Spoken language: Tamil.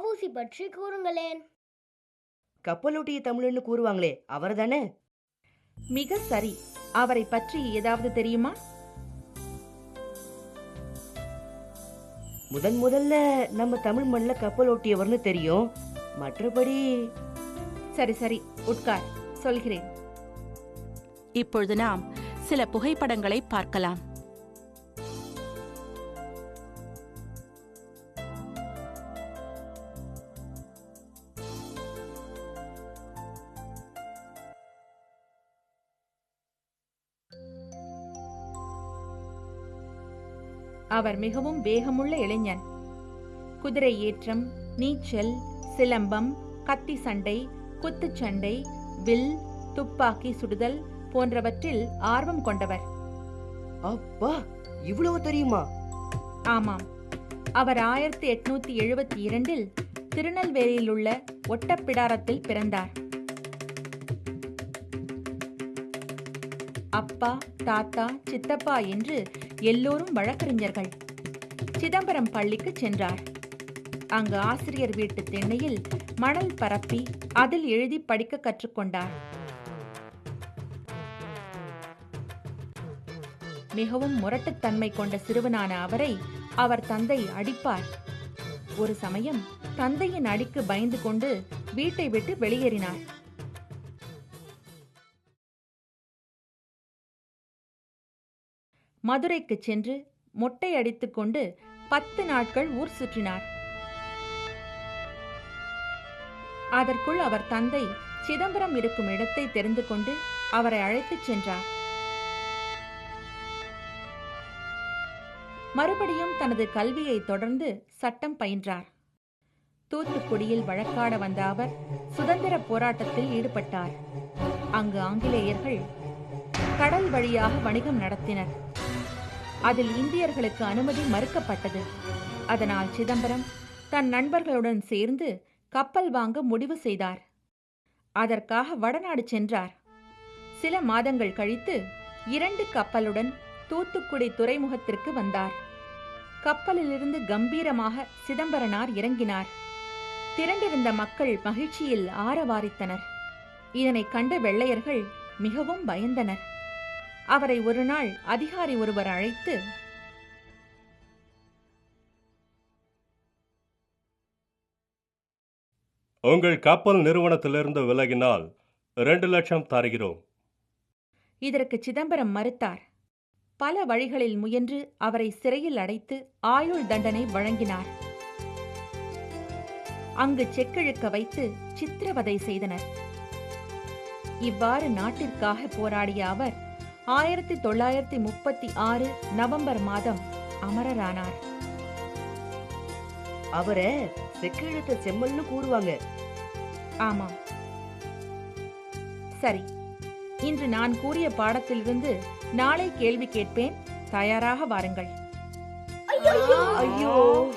தடுப்பூசி பற்றி கூறுங்களேன். கப்பலோட்டிய தமிழன்னு கூறுவாங்களே அவர்தானே? மிக சரி. அவரை பற்றி ஏதாவது தெரியுமா? முதன் முதல்ல நம்ம தமிழ் மண்ணில் கப்பலோட்டியவர்னு தெரியும். மற்றபடி சரி சரி. உட்கார். சொல்கிறேன். இப்பொழுது நாம் சில புகைப்படங்களை பார்க்கலாம். அவர் மிகவும் வேகமுள்ள இளைஞன். குதிரை ஏற்றம் நீச்சல் சிலம்பம் கத்தி சண்டை குத்துச்சண்டை வில் துப்பாக்கி சுடுதல் போன்றவற்றில் ஆர்வம் கொண்டவர். அப்பா இவ்வளவு தெரியுமா? ஆமாம். அவர் ஆயிரத்தி எட்நூத்தி எழுபத்தி இரண்டில் திருநெல்வேலியில் உள்ள ஒட்டப்பிடாரத்தில் பிறந்தார். அப்பா தாத்தா சித்தப்பா என்று எல்லோரும் வழக்கறிஞர்கள். சிதம்பரம் பள்ளிக்கு சென்றார். அங்கு ஆசிரியர் வீட்டு திண்ணையில் மணல் பரப்பி அதில் எழுதி படிக்க கற்றுக்கொண்டார். மிகவும் முரட்டுத்தன்மை கொண்ட சிறுவனான அவரை அவர் தந்தை அடிப்பார். ஒரு சமயம் தந்தையின் அடிக்கு பயந்து கொண்டு வீட்டை விட்டு வெளியேறினார். மதுரைக்கு சென்று மொட்டை அடித்துக் கொண்டு பத்து நாட்கள் ஊர் சுற்றினார். அதற்குள் அவர் தந்தை சிதம்பரம் இருக்கும் இடத்தை தெரிந்து கொண்டு அவரை அழைத்துச் சென்றார். மறுபடியும் தனது கல்வியை தொடர்ந்து சட்டம் பயின்றார். தூத்துக்குடியில் வழக்காட வந்த அவர் சுதந்திர போராட்டத்தில் ஈடுபட்டார். அங்கு ஆங்கிலேயர்கள் கடல் வழியாக வணிகம் நடத்தினர். அதில் இந்தியர்களுக்கு அனுமதி மறுக்கப்பட்டது. அதனால் சிதம்பரம் தன் நண்பர்களுடன் சேர்ந்து கப்பல் வாங்க முடிவு செய்தார். அதற்காக வடநாடு சென்றார். சில மாதங்கள் கழித்து இரண்டு கப்பலுடன் தூத்துக்குடி துறைமுகத்திற்கு வந்தார். கப்பலிலிருந்து கம்பீரமாக சிதம்பரனார் இறங்கினார். திரண்டிருந்த மக்கள் மகிழ்ச்சியில் ஆரவாரித்தனர். இதனை கண்ட வெள்ளையர்கள் மிகவும் பயந்தனர். அவரை ஒரு நாள் அதிகாரி ஒருவர் அழைத்து உங்கள் கப்பல் நிறுவனத்திலிருந்து விலகினால் ரெண்டு லட்சம் தருகிறோம். இதற்கு சிதம்பரம் மறுத்தார். பல வழிகளில் முயன்று அவரை சிறையில் அடைத்து ஆயுள் தண்டனை வழங்கினார். அங்கு செக்கிழுக்க வைத்து சித்திரவதை செய்தனர். இவ்வாறு நாட்டிற்காக போராடிய அவர் ஆயிரத்தி தொள்ளாயிரத்தி முப்பத்தி ஆறு நவம்பர் மாதம் அமரரானார். அவரை செக்கிழுத்த செம்மல்னு கூறுவாங்க. ஆமாம். சரி இன்று நான் கூறிய பாடத்திலிருந்து நாளை கேள்வி கேட்பேன். தயாராக வாருங்கள். ஐயோ!